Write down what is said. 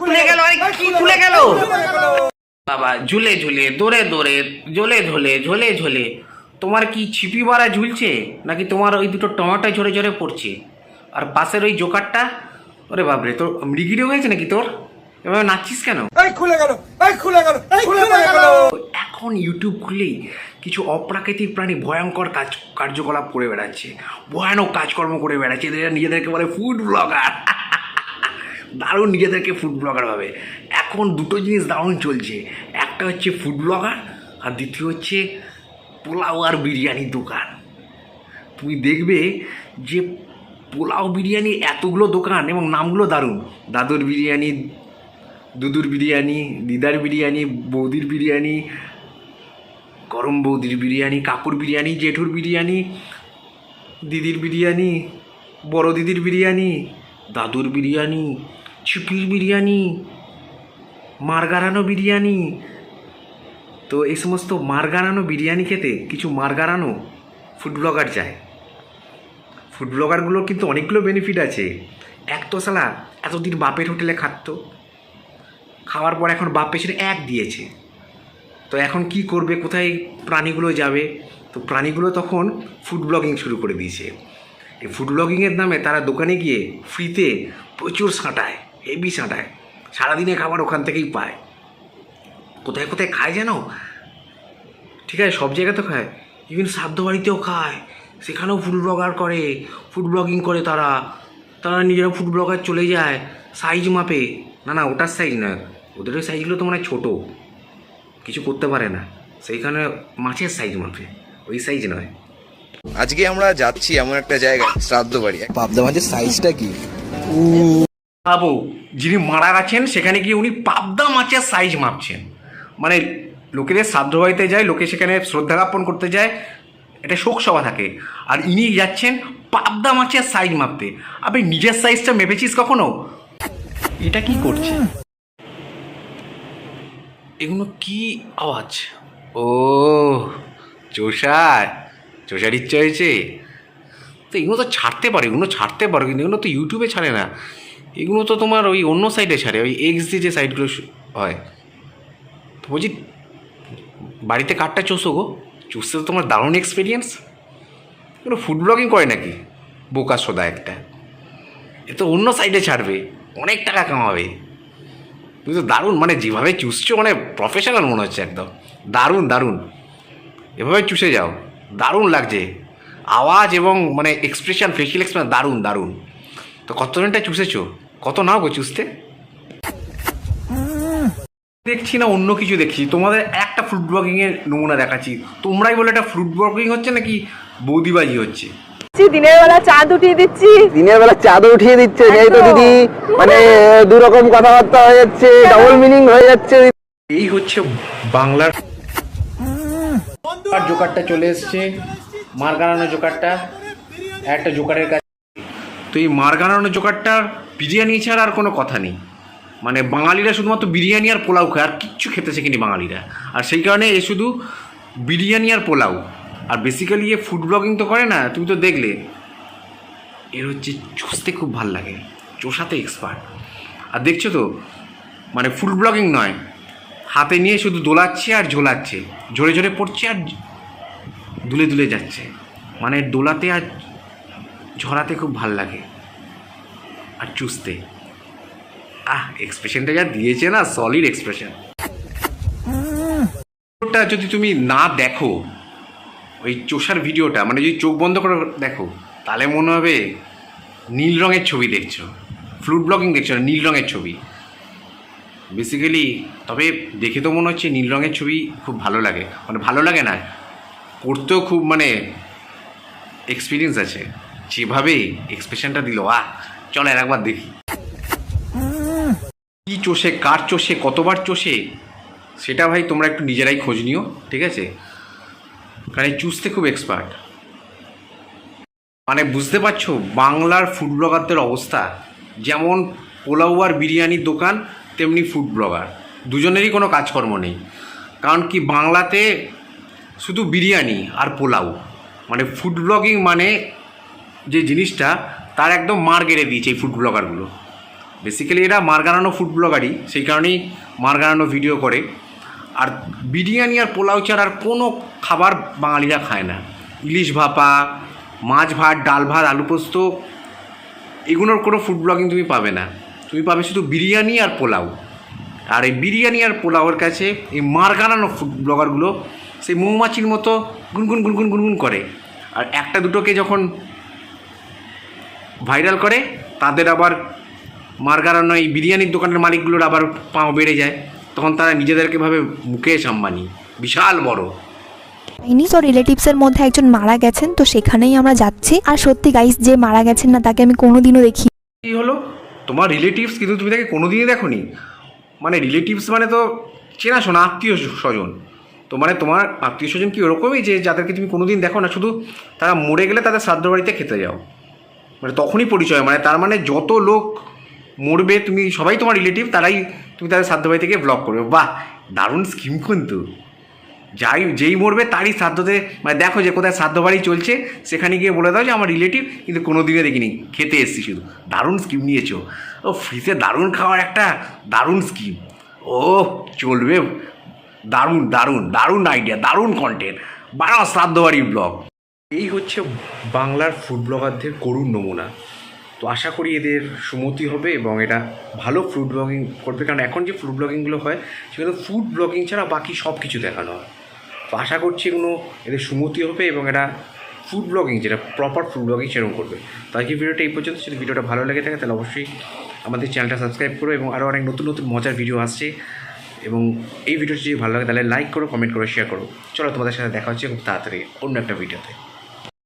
খুলে গেল আরে কি খুলে গেল। বাবা ঝুলে ঝুলে দৌড়ে দৌড়ে ঝোলে ঝোলে ঝোলে ঝোলে। তোমার কি ছিপি মারা ঝুলছে? নাকি তোমার ওই দুটো টমাটো ঝরে ঝরে পড়ছে? আর পাশের ওই জোকারটা? ওরে বাবরে তোর মৃগিরে হয়েছে নাকি তোর? এভাবে নাচছিস কেন? খুলে গেল খুলে গেল খুলে গেল। এখন ইউটিউব খুললেই কিছু অপ্রাকৃতিক প্রাণী ভয়ঙ্কর কাজ কার্যকলাপ করে বেড়াচ্ছে। ভয়ানক কাজকর্ম করে বেড়াচ্ছে। এদের নিজেদেরকে বলে ফুড ব্লগার দারুণ নিজেদেরকে ফুড ব্লগার ভাবে। এখন দুটো জিনিস দারুণ চলছে। একটা হচ্ছে ফুড ব্লগার আর দ্বিতীয় হচ্ছে পোলাও আর বিরিয়ানির দোকান। তুমি দেখবে যে পোলাও বিরিয়ানি এতগুলো দোকান এবং নামগুলো দারুণ। দাদুর বিরিয়ানি, দুদুর বিরিয়ানি, দিদার বিরিয়ানি, বৌদির বিরিয়ানি, গরম বৌদির বিরিয়ানি, কাকুর বিরিয়ানি, জেঠুর বিরিয়ানি, দিদির বিরিয়ানি, বড় দিদির বিরিয়ানি, দাদুর বিরিয়ানি ছিপির বিরিয়ানি মারগারানো বিরিয়ানি তো এই সমস্ত মারগারানো বিরিয়ানি খেতে কিছু মারগারানো ফুড ব্লগার চায়। ফুড ব্লগারগুলোর কিন্তু অনেকগুলো বেনিফিট আছে। এক তো সালা এতদিন বাপের হোটেলে খাটতো। খাওয়ার পর এখন বাপ পেছনে এক দিয়েছে। তো এখন কি করবে, কোথায় প্রাণীগুলো যাবে? তো প্রাণীগুলো তখন ফুড ব্লগিং শুরু করে দিয়েছে। এই ফুড ব্লগিংয়ের নামে তারা দোকানে গিয়ে ফ্রিতে প্রচুর সাঁটায়। হেভি সাঁটায় সারাদিনে খাবার ওখান থেকেই পায়। কোথায় কোথায় খায় যেন? ঠিক আছে সব জায়গায় তো খায়। ইভেন শ্রাদ্ধ বাড়িতেও খায়। সেখানেও ফুড ব্লগার করে ফুড ব্লগিং করে তারা। তারা নিজেরা ফুড ব্লগার চলে যায় সাইজ মাপে। না না ওটার সাইজ না ওদের ওই সাইজগুলো তো মানে ছোটো। কিছু করতে পারে না। সেইখানে মাছের সাইজ মাপে। ওই সাইজ নয়। আজকে আমরা যাচ্ছি এমন একটা জায়গায় শ্রাদ্ধ বাড়ি। পাবদা মাছের সাইজটা কি? বাবু যিনি মারা গেছেন, সেখানে গিয়ে উনি পাবদা মাছের সাইজ মাপছেন। মানে লোকেদের শ্রাদ্ধ বাড়িতে যায়, লোকে সেখানে শ্রদ্ধা জ্ঞাপন করতে যায় এটা শোক সভা থাকে। আর ইনি যাচ্ছেন পাবদা মাছের সাইজ মাপতে। আপনি নিজের সাইজটা মেপেছিস কখনো? এটা কি করছে? এগুলো কি আওয়াজ? ও চোষার চোষার ইচ্ছা হয়েছে। তো এগুলো তো ছাড়তে পারে, এগুলো ছাড়তে পারো, কিন্তু এগুলো তো ইউটিউবে ছাড়ে না। এগুলো তো তোমার ওই অন্য সাইডে ছাড়ে, ওই এক্স দিয়ে যে সাইডগুলো হয়। তো বলছি, বাড়িতে কাঠটা চষো গো? চষতে তো তোমার দারুণ এক্সপিরিয়েন্স এগুলো ফুড ব্লগিং করে নাকি? বোকা সোদা একটা। এ তো অন্য সাইডে ছাড়বে, অনেক টাকা কামাবে। তুমি তো দারুণ মানে যেভাবে চুষছো মানে প্রফেশনাল মনে হচ্ছে একদম। দারুণ দারুণ। এভাবে চুষে যাও, দারুণ লাগছে। আওয়াজ এবং মানে এক্সপ্রেশন ফেসিয়াল এক্সপ্রেশন দারুণ দারুণ। তো কত চুষেছো? কত নাও গো চুষতে দেখছি না অন্য কিছু দেখছি। তোমাদের একটা ফ্রুট ব্লগিং এর নমুনা দেখাচ্ছি। তোমরাই বলে এটা ফ্রুট ব্লগিং হচ্ছে নাকি বৌদিবাজি হচ্ছে? দিনের বেলা চাঁদ উঠিয়ে দিচ্ছি। দিনের বেলা চাঁদ উঠিয়ে দিচ্ছে যেহেতু একদম। দিদি মানে দু রকম কথাবার্তা হয়ে যাচ্ছে ডবল মিনিং হয়ে যাচ্ছে। এই হচ্ছে বাংলার আর জোকারটা চলে এসছে। মার গানানো জোকারটা। একটা জোকারের কাছে। তো এই মার গানানো জোকারটার বিরিয়ানি ছাড়া আর কোনো কথা নেই। মানে বাঙালিরা শুধুমাত্র বিরিয়ানি আর পোলাও খায়, আর কিচ্ছু খেতে শেখেনি বাঙালিরা। আর সেই কারণে এ শুধু বিরিয়ানি আর পোলাও। আর বেসিক্যালি এ ফুড ব্লগিং তো করে না, তুমি তো দেখলে। এর হচ্ছে চষতে খুব ভালো লাগে, চষাতে এক্সপার্ট আর দেখছ তো মানে ফুড ব্লগিং নয়, হাতে নিয়ে শুধু দোলাচ্ছে আর ঝোলাচ্ছে ঝরে ঝরে পড়ছে আর দুলে দুলে যাচ্ছে। মানে দোলাতে আর ঝরাতে খুব ভালো লাগে। আর চুষতে। আহ এক্সপ্রেশনটা যা দিয়েছে না সলিড এক্সপ্রেশন ওটা যদি তুমি না দেখো, ওই চোষার ভিডিওটা মানে যদি চোখ বন্ধ করে দেখো, তাহলে মনে হবে নীল রঙের ছবি দেখছ। ফ্লুট ব্লগিং দেখছ না, নীল রঙের ছবি। বেসিক্যালি তবে দেখে তো মনে হচ্ছে নীল রঙের ছবি খুব ভালো লাগে। মানে ভালো লাগে না করতেও খুব মানে এক্সপিরিয়েন্স আছে। যেভাবে এক্সপ্রেশনটা দিল, আহ! চলো আর একবার দেখি। কি চষে, কার চষে, কতবার চষে, সেটা ভাই তোমরা একটু নিজেরাই খোঁজ নিও, ঠিক আছে? কারণ চুষতে খুব এক্সপার্ট মানে বুঝতে পারছ, বাংলার ফুড ব্লগারদের অবস্থা, যেমন পোলাও আর বিরিয়ানির দোকান, তেমনি ফুড ব্লগার দুজনেরই কোনো কাজকর্ম নেই। কারণ কি বাংলাতে শুধু বিরিয়ানি আর পোলাও। মানে ফুড ব্লগিং মানে যে জিনিসটা তার একদম মার গেড়ে দিয়েছে এই ফুড ব্লগারগুলো বেসিক্যালি এরা মারগানানো ফুড ব্লগারই সেই কারণেই মারগানানো ভিডিও করে। আর বিরিয়ানি আর পোলাও ছাড়া আর কোনো খাবার বাঙালিরা খায় না। ইলিশ ভাপা, মাছ ভাত, ডাল ভাত, আলু পোস্ত, এগুলোর কোনো ফুড ব্লগিং তুমি পাবে না। তুমি পাবে শুধু বিরিয়ানি আর পোলাও। আর এই বিরিয়ানি আর পোলাওয়ের কাছে এই মারগানানো ফুড ব্লগারগুলো সেই মৌমাছির মতো গুনগুন গুনগুন গুনগুন করে। আর একটা দুটোকে যখন ভাইরাল করে তাদের আবার মারগারানো এই বিরিয়ানির দোকানের মালিকগুলোর আবার পাও বেড়ে যায়। তখন তারা নিজেদেরকে ভাবে মুকেশ আম্বানি বিশাল বড়। চাইনিজ ও রিলেটিভসের মধ্যে একজন মারা গেছেন তো সেখানেই আমরা যাচ্ছি। আর সত্যি গাইস যে মারা গেছেন না তাকে আমি কোনোদিনও দেখি কী হলো? তোমার রিলেটিভস কিন্তু তুমি তাকে কোনোদিনই দেখোনি। মানে রিলেটিভস মানে তো চেনাশোনা আত্মীয় স্বজন। তো মানে তোমার আত্মীয় স্বজন কি ওরকমই যে যাদেরকে তুমি কোনোদিন দেখো না শুধু তারা মরে গেলে তাদের শ্রাদ্ধ বাড়িতে খেতে যাও। মানে তখনই পরিচয় মানে তার মানে যত লোক মরবে, তুমি সবাই তোমার রিলেটিভ তারাই তুমি তাদের শ্রাদ্ধ বাড়ি থেকে ব্লগ করবে। বাহ, দারুণ স্কিম কিন্তু। যাই, যেই মরবে তারই শ্রাদ্ধতে মানে দেখো যে কোথায় শ্রাদ্ধ বাড়ি চলছে, সেখানে গিয়ে বলে দাও যে আমার রিলেটিভ কিন্তু কোনো দিনে দেখিনি, খেতে এসছি শুধু। দারুণ স্কিম নিয়েছো। ও ফ্রিতে দারুণ খাওয়ার একটা দারুণ স্কিম ও, চলবে। দারুণ দারুণ দারুণ আইডিয়া দারুণ কন্টেন্ট বানাও শ্রাদ্ধ বাড়ির ব্লগ এই হচ্ছে বাংলার ফুড ব্লগারদের করুণ নমুনা। তো আশা করি এদের সুমতি হবে এবং এটা ভালো ফুড ব্লগিং করবে, কারণ এখন যে ফুড ব্লগিংগুলো হয়, সেগুলো ফুড ব্লগিং ছাড়া বাকি সব কিছু দেখানো হয়। তো আশা করছি এগুলো এদের সুমতি হবে এবং এটা ফুড ব্লগিং যেটা প্রপার ফুড ব্লগিং সেরকম করবে। তো আজকে ভিডিওটা এই পর্যন্ত। যদি ভিডিওটা ভালো লেগে থাকে, তাহলে অবশ্যই আমাদের চ্যানেলটা সাবস্ক্রাইব করো এবং আরও অনেক নতুন নতুন মজার ভিডিও আসছে। এবং এই ভিডিওটি যদি ভালো লাগে, তাহলে লাইক করো কমেন্ট করো শেয়ার করো। চলো তোমাদের সাথে দেখা হচ্ছে খুব তাড়াতাড়ি অন্য একটা ভিডিওতে